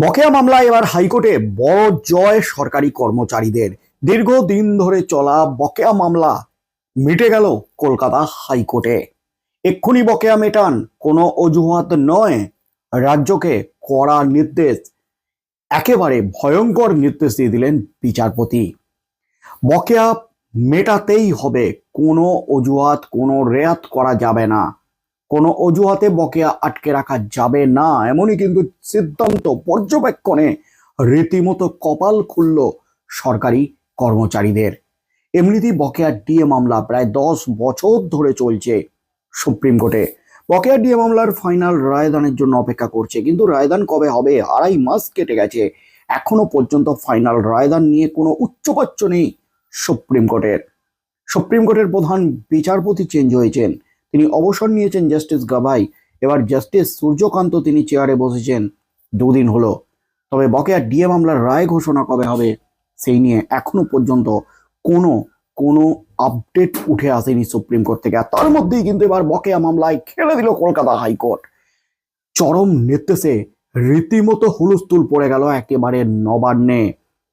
বকেয়া মামলায় এবার হাইকোর্টে বড় জয় সরকারি কর্মচারীদের। দীর্ঘদিন ধরে চলা বকেয়া মামলা মিটে গেল কলকাতা হাইকোর্টে। এক্ষুনি বকেয়া মেটান কোনো অজুহাত নয়, রাজ্যকে কড়া নির্দেশ, একেবারে ভয়ঙ্কর নির্দেশ দিয়ে দিলেন বিচারপতি। বকেয়া মেটাতেই হবে, কোনো অজুহাত, কোনো রেয়াত করা যাবে না। কোনো অজুহাতে বকেয়া আটকে রাখা যাবে না। এমনই কিন্তু সিদ্ধান্ত পর্যবেক্ষণে রীতিমতো কপাল খুলল সরকারি কর্মচারীদের। এমনিতেই বকেয়া ডিএ মামলা প্রায় দশ বছর ধরে চলছে সুপ্রিম কোর্টে। বকেয়া ডিএ মামলার ফাইনাল রায়দানের জন্য অপেক্ষা করছে, কিন্তু রায়দান কবে হবে আড়াই মাস কেটে গেছে। এখনও পর্যন্ত ফাইনাল রায়দান নিয়ে কোনো উচ্চবাচ্য নেই সুপ্রিম কোর্টের। সুপ্রিম কোর্টের প্রধান বিচারপতি চেঞ্জ হয়েছেন। তিনি অবসর নিয়েছেন জাস্টিস গাভাই। এবার জাস্টিস সূর্যকান্ত তিনি চেয়ারে বসেছেন দুদিন হলো। তবে বকেয়া ডিএ মামলার রায় ঘোষণা কবে হবে, সেই নিয়ে এখনও পর্যন্ত কোনো কোনো আপডেট উঠে আসেনি সুপ্রিম কোর্ট থেকে। আর তার মধ্যেই কিন্তু এবার বকেয়া মামলায় খেলে দিল কলকাতা হাইকোর্ট। চরম নির্দেশে রীতিমতো হুলস্থুল পড়ে গেল একেবারে নবান্নে।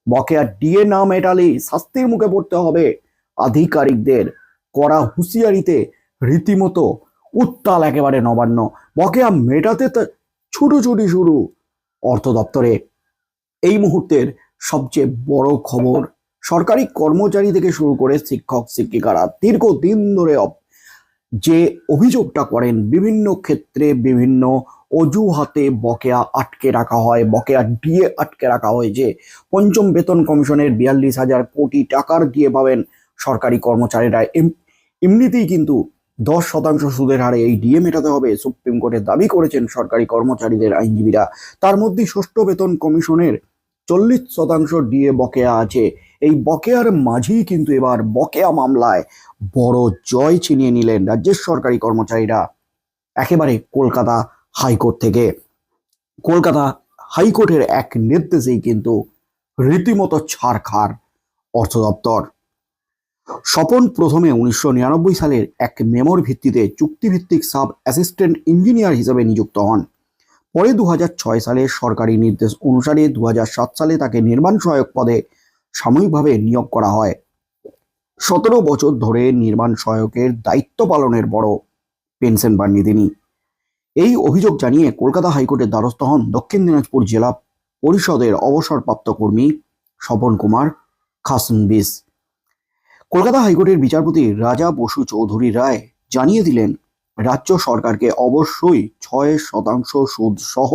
বকেয়া ডিএ না মেটালেই শাস্তির মুখে পড়তে হবে আধিকারিকদের। কড়া হুঁশিয়ারিতে রীতিমতো উত্তাল একেবারে নবান্ন। বকেয়া মেটাতে ছুটোছুটি শুরু। অর্থ দপ্তরে এই মুহূর্তের সবচেয়ে বড় খবর, সরকারি কর্মচারী থেকে শুরু করে শিক্ষক, শিক্ষিকারা দীর্ঘদিন ধরে যে অভিযোগটা করেন, বিভিন্ন ক্ষেত্রে বিভিন্ন অজুহাতে বকেয়া আটকে রাখা হয়, বকেয়া ডিএ আটকে রাখা হয়েছে পঞ্চম বেতন কমিশনের বিয়াল্লিশ হাজার কোটি টাকার দিয়ে পাবেন সরকারি কর্মচারীরা। এম- এমনিতেই কিন্তু দশ শতাংশ সুদের হারে এই ডিএ মেটাতে হবে, সুপ্রিম কোর্টে দাবি করেছেন সরকারি কর্মচারীদের আইনজীবীরা। তার মধ্যে ষষ্ঠ বেতন কমিশনের চল্লিশ শতাংশ ডিএ বকেয়া আছে। এই বকেয়ার মাঝেই কিন্তু এবার বকেয়া মামলায় বড় জয় ছিনিয়ে নিলেন রাজ্যের সরকারি কর্মচারীরা। একেবারে কলকাতা হাইকোর্ট থেকে। কলকাতা হাইকোর্টের এক নির্দেশেই কিন্তু রীতিমতো ছাড়খার অর্থ দপ্তর স্বপন প্রথমে উনিশশো নিরানব্বই সালের এক মেমোর ভিত্তিতে চুক্তিভিত্তিক সাব অ্যাসিস্ট্যান্ট ইঞ্জিনিয়ার হিসেবে নিযুক্ত হন। পরে দু সালে সরকারি নির্দেশ অনুসারে দু হাজার সাত সালে তাকে নির্মাণ সহায়ক পদে সাময়িকভাবে নিয়োগ করা হয়। সতেরো বছর ধরে নির্মাণ সহায়কের দায়িত্ব পালনের বড় পেনশন পাননি তিনি। এই অভিযোগ জানিয়ে কলকাতা হাইকোর্টের দ্বারস্থ হন দক্ষিণ দিনাজপুর জেলা পরিষদের অবসরপ্রাপ্ত কর্মী স্বপন কুমার খাসনবিস। কলকাতা হাইকোর্টের বিচারপতি রাজা বসু চৌধুরী রায় জানিয়ে দিলেন, রাজ্য সরকারকে অবশ্যই ছয় শতাংশ সুদ সহ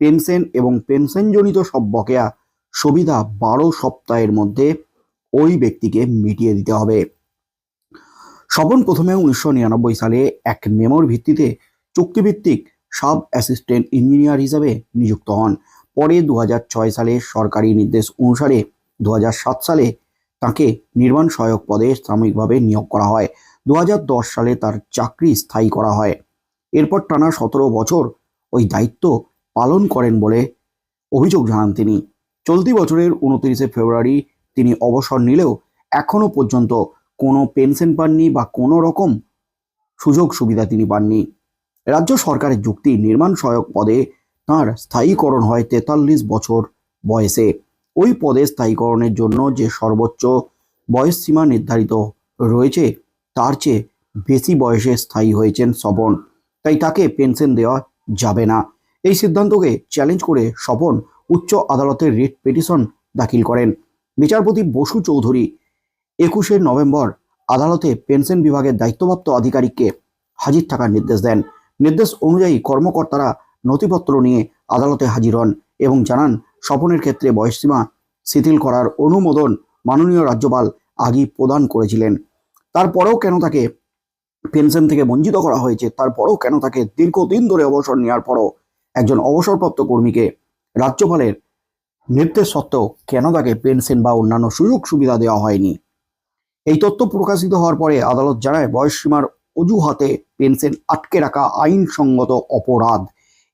পেনশন এবং পেনশনজনিত সব বকেয়া সুবিধা বারো সপ্তাহের মধ্যে ওই ব্যক্তিকে মিটিয়ে দিতে হবে। স্বপন প্রথমে উনিশশো নিরানব্বই সালে এক মেমোর ভিত্তিতে চুক্তিভিত্তিক সাব অ্যাসিস্ট্যান্ট ইঞ্জিনিয়ার হিসেবে নিযুক্ত হন। পরে দু সালে সরকারি নির্দেশ অনুসারে দু সালে তাকে নির্মাণ সহায়ক পদে সাময়িকভাবে নিয়োগ করা হয়। দু হাজার দশ সালে তার চাকরি স্থায়ী করা হয়। এরপর টানা সতেরো বছর ওই দায়িত্ব পালন করেন বলে অভিযোগ জানান তিনি। চলতি বছরের উনত্রিশে ফেব্রুয়ারি তিনি অবসর নিলেও এখনও পর্যন্ত কোনো পেনশন পাননি বা কোনো রকম সুযোগ সুবিধা তিনি পাননি। রাজ্য সরকারের যুক্তি, নির্মাণ সহায়ক পদে তাঁর স্থায়ীকরণ হয় তেতাল্লিশ বছর বয়সে। ওই পদে স্থায়ীকরণের জন্য যে সর্বোচ্চ বয়স সীমা নির্ধারিত রয়েছে, তার চেয়ে বেশি বয়সে স্থায়ী হয়েছেন স্বপন। তাই তাকে পেনশন দেওয়া যাবে না। এই সিদ্ধান্তকে চ্যালেঞ্জ করে স্বপন উচ্চ আদালতের রিট পিটিশন দাখিল করেন। বিচারপতি বসু চৌধুরী একুশে নভেম্বর আদালতে পেনশন বিভাগের দায়িত্বপ্রাপ্ত আধিকারিককে হাজির থাকার নির্দেশ দেন। নির্দেশ অনুযায়ী কর্মকর্তারা নথিপত্র নিয়ে আদালতে হাজির হন এবং জানান স্বপনের ক্ষেত্রে বয়সসীমা শিথিল করার অনুমোদন মাননীয় রাজ্যপাল আগেই প্রদান করেছিলেন। তারপরেও কেন তাকে পেনশন থেকে বঞ্চিত করা হয়েছে? তারপরেও কেন তাকে দীর্ঘদিন ধরে অবসর নেওয়ার পরও একজন অবসরপ্রাপ্ত কর্মীকে রাজ্যপালের নির্দেশ সত্ত্বেও কেন তাকে পেনশন বা অন্যান্য সুযোগ সুবিধা দেওয়া হয়নি? এই তথ্য প্রকাশিত হওয়ার পরে আদালত জানায় বয়সসীমার অজুহাতে পেনশন আটকে রাখা আইনসঙ্গত অপরাধ।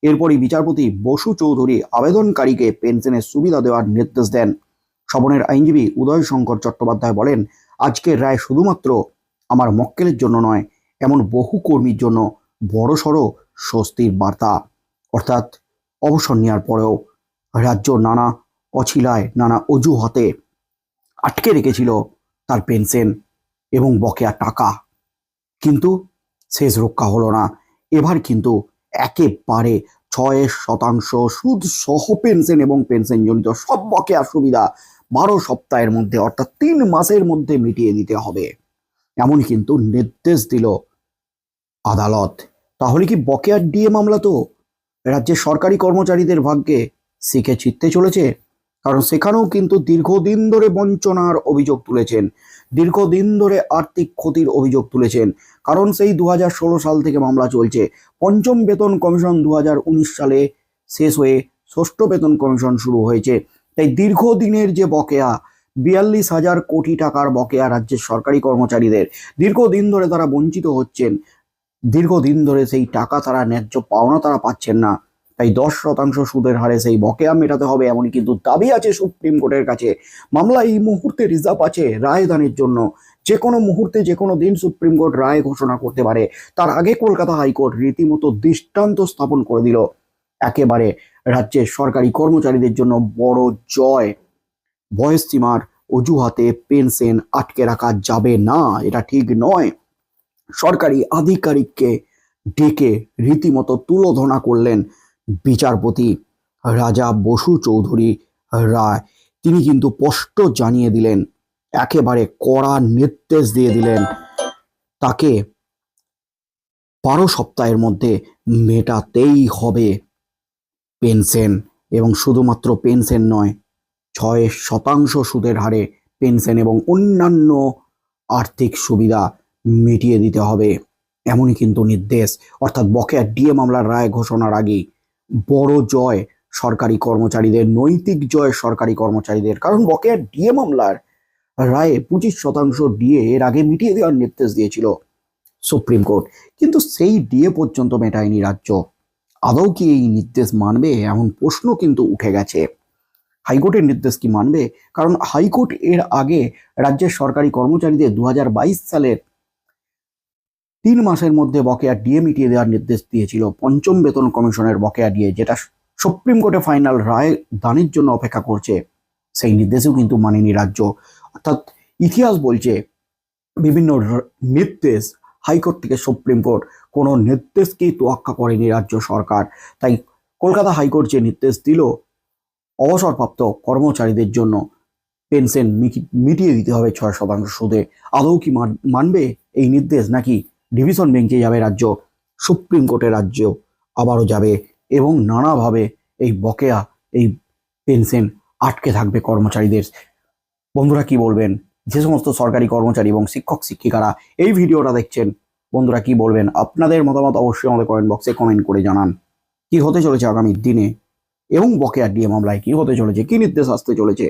এরপরই বিচারপতি বসু চৌধুরী আবেদনকারীকে পেনশনের সুবিধা দেওয়ার নির্দেশ দেন। স্বপনের আইনজীবী উদয় শঙ্কর চট্টোপাধ্যায় বলেন, আজকের রায় শুধুমাত্র আমার মক্কেলের জন্য নয়, এমন বহু কর্মীর জন্য বড়সড় স্বস্তির বার্তা। অর্থাৎ অবসর নেওয়ার পরেও রাজ্য নানা অছিলায়, নানা অজুহাতে আটকে রেখেছিল তার পেনশন এবং বকেয়া টাকা। কিন্তু শেষ রক্ষা হলো না। এবার কিন্তু একেবারে ছয় শতাংশ সুদ সহ পেনশন এবং পেনশন জনিত সব বকেয়া সুবিধা বারো সপ্তাহের মধ্যে অর্থাৎ তিন মাসের মধ্যে মিটিয়ে দিতে হবে। এমন কিন্তু নির্দেশ দিল আদালত। তাহলে কি বকেয়ার ডিএ মামলা তো? রাজ্যের সরকারি কর্মচারীদের ভাগ্যে শিখে চিত্তে চলেছে? কারণ সেখানেও কিন্তু দীর্ঘদিন ধরে বঞ্চনার অভিযোগ তুলেছেন। দীর্ঘদিন ধরে আর্থিক ক্ষতির অভিযোগ তুলেছেন। কারণ সেই দু হাজার ষোলো সাল থেকে মামলা চলছে। পঞ্চম বেতন কমিশন দু হাজার উনিশ সালে শেষ হয়ে ষষ্ঠ বেতন কমিশন শুরু হয়েছে। তাই দীর্ঘদিনের যে বকেয়া, বিয়াল্লিশ হাজার কোটি টাকার বকেয়া রাজ্যের সরকারি কর্মচারীদের দীর্ঘদিন ধরে তারা বঞ্চিত হচ্ছেন। দীর্ঘদিন ধরে সেই টাকা তারা ন্যায্য পাওনা তারা পাচ্ছেন না। তাই দশ শতাংশ সুদের হারে সেই বকেয়া মেটাতে হবে, এমনই কিন্তু দাবি আছে সুপ্রিম কোর্টের কাছে। মামলা এই মুহূর্তে রিজার্ভ আছে রায়দানের জন্য। যে কোনো মুহূর্তে যে কোনো দিন সুপ্রিম কোর্ট রায় ঘোষণা করতে পারে। তার আগে কলকাতা হাইকোর্ট রীতিমতো দৃষ্টান্ত স্থাপন করে দিল। একেবারে রাজ্যের সরকারি কর্মচারীদের জন্য বড় জয়। বয়স সীমার অজুহাতে পেনশন আটকে রাখা যাবে না, এটা ঠিক নয়। সরকারি আধিকারিককে ডেকে রীতিমতো তুলোধনা করলেন বিচারপতি রাজা বসু চৌধুরী রায়। তিনি কিন্তু স্পষ্ট জানিয়ে দিলেন, একেবারে কড়া নির্দেশ দিয়ে দিলেন তাকে বারো সপ্তাহের মধ্যে মেটাতেই হবে পেনশন। এবং শুধুমাত্র পেনশন নয়, ছয় শতাংশ সুদের হারে পেনশন এবং অন্যান্য আর্থিক সুবিধা মিটিয়ে দিতে হবে। এমনই কিন্তু নির্দেশ, অর্থাৎ বকেয়া ডিএ মামলার রায় ঘোষণার আগেই বড় জয় সরকারি কর্মচারীদের, নৈতিক জয় সরকারি কর্মচারীদের। কারণ বকেয়া ডিএ মামলার রায়ে পঁচিশ শতাংশ ডিএ এর আগে মিটিয়ে দেওয়ার নির্দেশ দিয়েছিল সুপ্রিম কোর্ট। কিন্তু সেই ডিএ পর্যন্ত মেটায়নি রাজ্য। আদৌ কি এই নির্দেশ মানবে? এমন প্রশ্ন কিন্তু উঠে গেছে। হাইকোর্টের নির্দেশ কি মানবে? কারণ হাইকোর্ট এর আগে রাজ্যের সরকারি কর্মচারীদের দু হাজার বাইশ সালের তিন মাসের মধ্যে বকেয়া ডিএ মিটিয়ে দেওয়ার নির্দেশ দিয়েছিল পঞ্চম বেতন কমিশনের বকেয়া ডিএ, যেটা সুপ্রিম কোর্টে ফাইনাল রায় দানের জন্য অপেক্ষা করছে। সেই নির্দেশেও কিন্তু মানেনি রাজ্য। অর্থাৎ ইতিহাস বলছে, বিভিন্ন নির্দেশ হাইকোর্ট থেকে সুপ্রিম কোর্ট, কোনো নির্দেশকেই তোয়াক্কা করেনি রাজ্য সরকার। তাই কলকাতা হাইকোর্ট যে নির্দেশ দিল, অবসরপ্রাপ্ত কর্মচারীদের জন্য পেনশন মিটিয়ে দিতে হবে ছয় শতাংশ সুদে। আদৌ কি মান- মানবে এই নির্দেশ নাকি ডিভিশন বেঞ্চে যাবে রাজ্য, সুপ্রিম কোর্টের রাজ্য আবারও যাবে এবং নানাভাবে এই বকেয়া, এই পেনশন আটকে থাকবে কর্মচারীদের। বন্ধুরা কি বলবেন? যে সমস্ত সরকারি কর্মচারী এবং শিক্ষক, শিক্ষিকারা এই ভিডিওটা দেখছেন, বন্ধুরা কি বলবেন? আপনাদের মতামত অবশ্যই আমাদের কমেন্ট বক্সে কমেন্ট করে জানান। কি হতে চলেছে আগামী দিনে এবং বকেয়া ডিএ মামলায় কি হতে চলেছে? কি নির্দেশ আসতে চলেছে?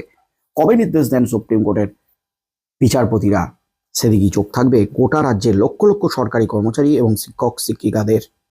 কবে নির্দেশ দেন সুপ্রিম কোর্টের বিচারপতিরা? সেদিকেই চোখ থাকবে গোটা রাজ্যের লক্ষ লক্ষ সরকারি কর্মচারী এবং শিক্ষক শিক্ষিকাদের।